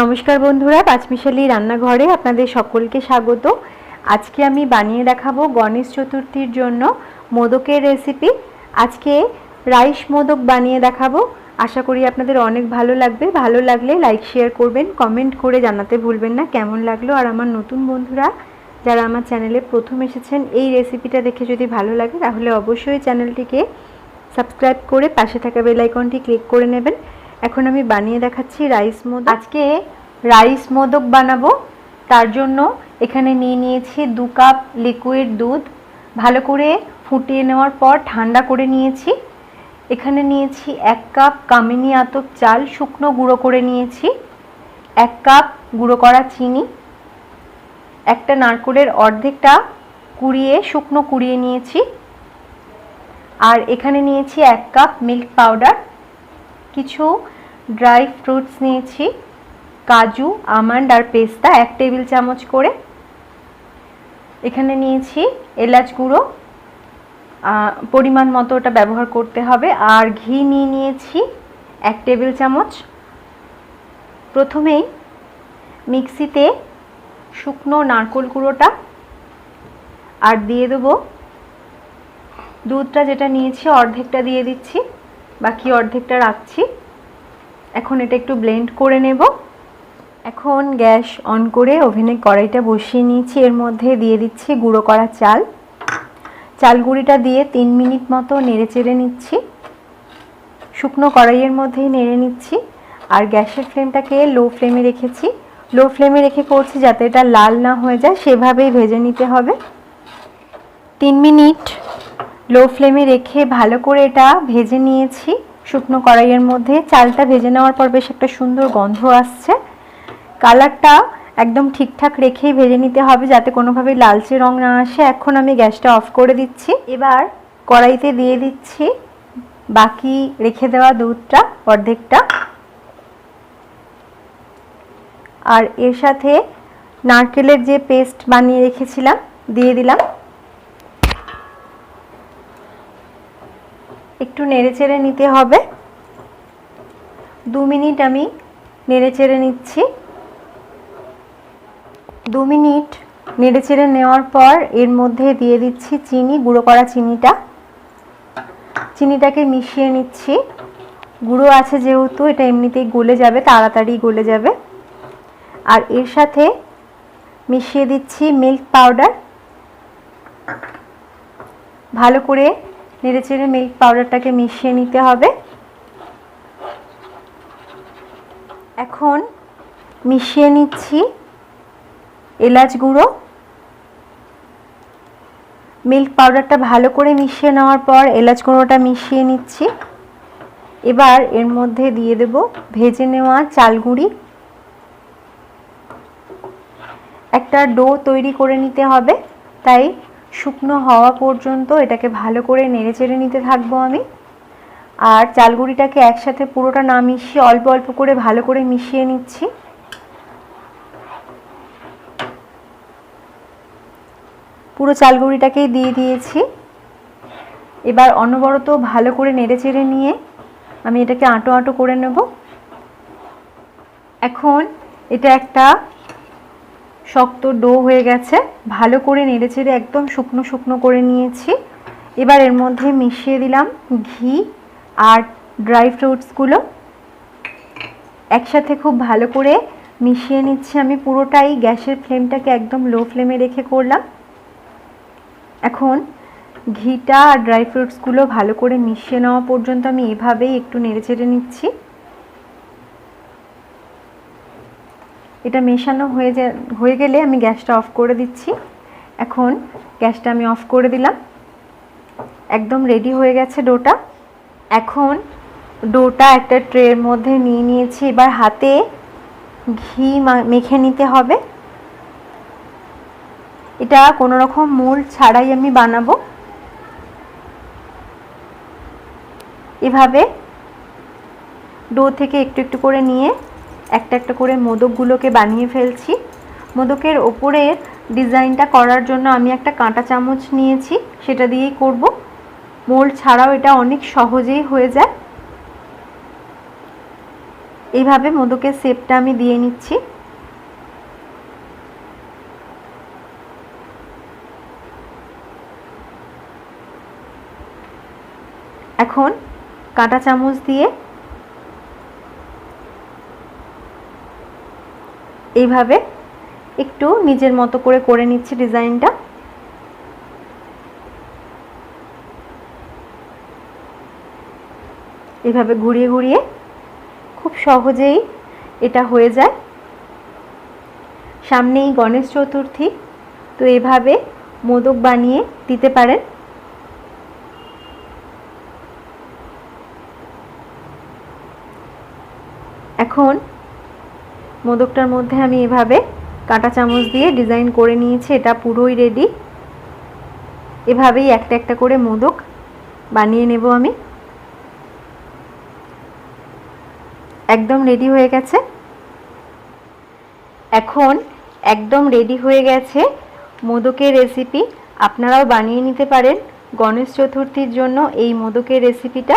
নমস্কার বন্ধুরা, পাঁচমিশালি রান্নাঘরে আপনাদের সকলকে স্বাগত। আজকে আমি বানিয়ে দেখাবো গণেশ চতুর্থীর জন্য মোদকের রেসিপি আজকে রাইস মোদক বানিয়ে দেখাবো। আশা করি আপনাদের অনেক ভালো লাগবে। ভালো লাগলে লাইক শেয়ার করবেন কমেন্ট করে জানাতে ভুলবেন না। কেমন লাগল? আর আমার নতুন বন্ধুরা, যারা আমার চ্যানেলে প্রথম এসেছেন, এই রেসিপিটা দেখে যদি ভালো লাগে, তাহলে অবশ্যই চ্যানেলটিকে সাবস্ক্রাইব করে পাশে থাকা বেলাইকনটি ক্লিক করে নেবেন। এখন আমি বানিয়ে দেখাচ্ছি রাইস মোদক। আজকে রাইস মোদক বানাবো। তার জন্য এখানে নিয়ে নিয়েছি দু কাপ লিকুইড দুধ। ভালো করে ফুটিয়ে নেওয়ার পর ঠান্ডা করে নিয়েছি। এখানে নিয়েছি এক কাপ কামিনি আতপ চাল, শুকনো গুঁড়ো করে নিয়েছি। এক কাপ গুঁড়ো করা চিনি। একটা নারকোলের অর্ধেকটা কুড়িয়ে, শুকনো কুড়িয়ে নিয়েছি। আর এখানে নিয়েছি এক কাপ মিল্ক পাউডার কিছু ড্রাই ফ্রুটস নিয়েছি, কাজু, আমন্ড আর পেস্তা এক টেবিল চামচ করে। এখানে নিয়েছি এলাচ গুঁড়ো পরিমাণ মতো ওটা ব্যবহার করতে হবে। আর ঘি নিয়ে নিয়েছি এক টেবিল চামচ। প্রথমেই মিক্সিতে শুকনো নারকোল গুঁড়োটা আর দিয়ে দেবো। দুধটা যেটা নিয়েছি, অর্ধেকটা দিয়ে দিচ্ছি, বাকি অর্ধেকটা রাখছি। এখন এটা একটু ব্লেন্ড করে নেব। এখন গ্যাস অন করে ওভেনে কড়াইটা বসিয়ে নিয়েছি। এর মধ্যে দিয়ে দিচ্ছি গুঁড়ো করা চাল। চাল গুঁড়িটা দিয়ে তিন মিনিট মতো নেড়ে চেড়ে নিচ্ছি। শুকনো কড়াইয়ের মধ্যেই নেড়ে নিচ্ছি। আর গ্যাসের ফ্লেমটাকে লো ফ্লেমে রেখেছি। লো ফ্লেমে রেখে করছি যাতে এটা লাল না হয়ে যায়। সেভাবেই ভেজে নিতে হবে। তিন মিনিট লো ফ্লেমে রেখে ভালো করে এটা ভেজে নিয়েছি। শুকনো কড়াইয়ের মধ্যে চালটা ভেজে নেওয়ার পর বেশ একটা সুন্দর গন্ধ আসছে। কালারটা একদম ঠিকঠাক রেখেই ভেজে নিতে হবে যাতে কোনোভাবে লালচে রং না আসে। এখন আমি গ্যাসটা অফ করে দিচ্ছি। এবার কড়াইতে দিয়ে দিচ্ছি বাকি রেখে দেওয়া দুধটা, অর্ধেকটা। আর এর সাথে নারকেলের যে পেস্ট বানিয়ে রেখেছিলাম, দিয়ে দিলাম। একটু নেড়ে চেড়ে নিতে হবে। দু মিনিট আমি নেড়ে চেড়ে নিচ্ছি। দু মিনিট নেড়ে চেড়ে নেওয়ার পর এর মধ্যে দিয়ে দিচ্ছি চিনি, গুঁড়ো করা চিনিটা। চিনিটাকে মিশিয়ে নিচ্ছি। গুঁড়ো আছে যেহেতু, এটা এমনিতেই গলে যাবে, তাড়াতাড়ি গলে যাবে। আর এর সাথে মিশিয়ে দিচ্ছি মিল্ক পাউডার। ভালো করে নেড়ে চেড়ে মিল্ক পাউডারটাকে মিশিয়ে নিতে হবে। এখন মিশিয়ে নিচ্ছি এলাচ গুঁড়ো। মিল্ক পাউডারটা ভালো করে মিশিয়ে নেওয়ার পর এলাচ গুঁড়োটা মিশিয়ে নিচ্ছি। এবার এর মধ্যে দিয়ে দেব ভেজে নেওয়া চালগুঁড়ি একটা ডো তৈরি করে নিতে হবে, তাই শুকনো হওয়া পর্যন্ত এটাকে ভালো করে নেড়ে চেড়ে নিতে থাকব আমি। আর চালগুড়িটাকে একসাথে পুরোটা না মিশিয়ে অল্প অল্প করে ভালো করে মিশিয়ে নিচ্ছি। পুরো চালগুড়িটাকেই দিয়ে দিয়েছি। এবার অনবরত ভালো করে নেড়ে চেড়ে নিয়ে আমি এটাকে আঁটো আঁটো করে নেব। এখন এটা একটা শক্ত ডো হয়ে গেছে। ভালো করে নেড়ে চেড়ে একদম শুকনো শুকনো করে নিয়েছি। এবার এর মধ্যে মিশিয়ে দিলাম ঘি আর ড্রাই ফ্রুটসগুলো একসাথে খুব ভালো করে মিশিয়ে নিচ্ছি আমি পুরোটাই। গ্যাসের ফ্লেমটাকে একদম লো ফ্লেমে রেখে করলাম। এখন ঘিটা আর ড্রাই ফ্রুটসগুলো ভালো করে মিশিয়ে নেওয়া পর্যন্ত আমি এভাবেই একটু নেড়ে চেড়ে নিচ্ছি। এটা মেশানো হয়ে যা, হয়ে গেলে আমি গ্যাসটা অফ করে দিচ্ছি। এখন গ্যাসটা আমি অফ করে দিলাম। একদম রেডি হয়ে গেছে ডোটা। এখন ডোটা একটা ট্রের মধ্যে নিয়ে নিয়েছি। এবার হাতে ঘি মেখে নিতে হবে। এটা কোনো রকম মূল ছাড়াই আমি বানাবো। এভাবে ডো থেকে একটু একটু করে নিয়ে একটা একটা করে মোদকগুলোকে বানিয়ে ফেলছি। মোদকের ওপরের ডিজাইনটা করার জন্য আমি একটা কাঁটা চামচ নিয়েছি, সেটা দিয়েই করব। মোল্ড ছাড়াও এটা অনেক সহজেই হয়ে যায়। এইভাবে মোদকের শেপটা আমি দিয়ে নিচ্ছি। এখন কাঁটা চামচ দিয়ে এইভাবে একটু নিজের মতো করে করে নিচ্ছি ডিজাইনটা। এভাবে ঘুরিয়ে ঘুরিয়ে খুব সহজেই এটা হয়ে যায়। সামনেই গণেশ চতুর্থী, তো এভাবে মোদক বানিয়ে দিতে পারেন। এখন মোদকটার মধ্যে আমি এভাবে কাঁটা চামচ দিয়ে ডিজাইন করে নিয়েছি, এটা পুরোই রেডি এভাবেই একটা একটা করে মোদক বানিয়ে নেব আমি। একদম রেডি হয়ে গেছে। এখন একদম রেডি হয়ে গেছে মোদকের রেসিপি আপনারাও বানিয়ে নিতে পারেন। গণেশ চতুর্থীর জন্য এই মোদকের রেসিপিটা